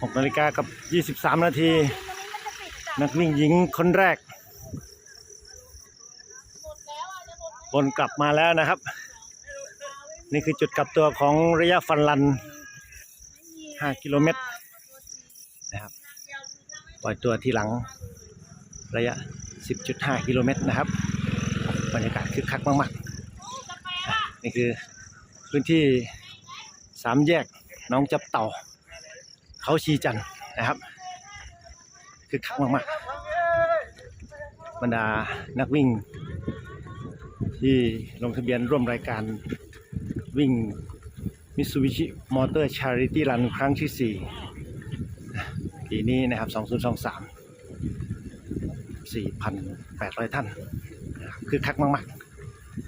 6นาฬิกากับ 23 นาที นักวิ่งหญิงคนแรกวนกลับมาแล้วนะครับ นี่คือจุดกลับตัวของระยะฟันลัน 5 กิโลเมตรนะครับปล่อยตัวที่หลังระยะ 10.5 กิโลเมตรนะครับ บรรยากาศคึกคักมากๆอะนี่คือพื้นที่สามแยกหน้องจับเต่า เขาชีจันทร์นะครับคึกคักมากๆบรรดานักวิ่ง ที่ลงทะเบียนร่วมรายการวิ่ง Mitsubishi Motor Charity Run ครั้งที่ 4 ปีนี้นะครับ 2023 4,800 ท่านคือคักมาก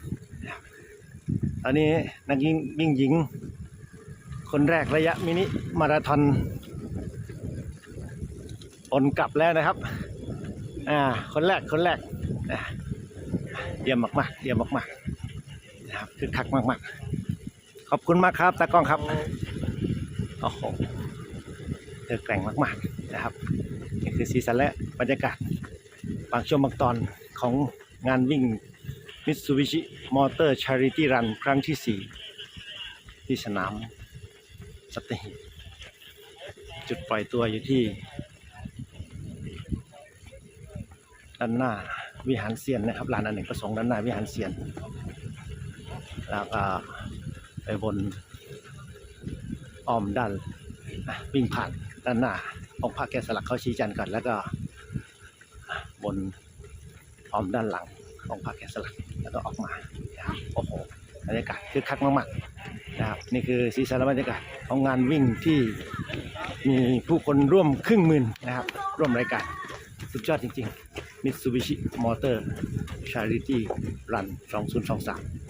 ๆตอนนี้นักวิ่งวิ่งหญิง คนแรกระยะมินิมาราธอน อนกลับแล้วนะครับ อ่า คนแรก คนแรกเยี่ยมมากๆเยี่ยมมากๆนะครับคือคักมากๆ ขอบคุณมากครับตากล้องครับ โอ้โหเธอแกร่งมากๆนะครับ นี่คือสีสันและบรรยากาศบางช่วงบางตอนของงานวิ่ง Mitsubishi Motor Charity Run ครั้งที่ 4 ที่สนามสัตหีบจุดปล่อยตัวอยู่ที่ ด้านหน้าวิหารเซียนนะครับลานอเนกประสงค์ด้านหน้าวิหารเซียน แล้วก็ไปบนอ้อมด้านวิ่งผ่านด้านหน้าองค์พระแกะสลักเขาชี้จันทร์ก่อนแล้วก็บนอ้อมด้านหลังองค์พระแกะสลักแล้วก็ออกมาโอ้โหบรรยากาศคือคักมากๆนะครับนี่คือสีสันและบรรยากาศของงานวิ่งที่มีผู้คนร่วมครึ่งหมื่นนะครับ ร่วมรายการสุดยอดจริง ๆ Mitsubishi Motor Charity Run 2023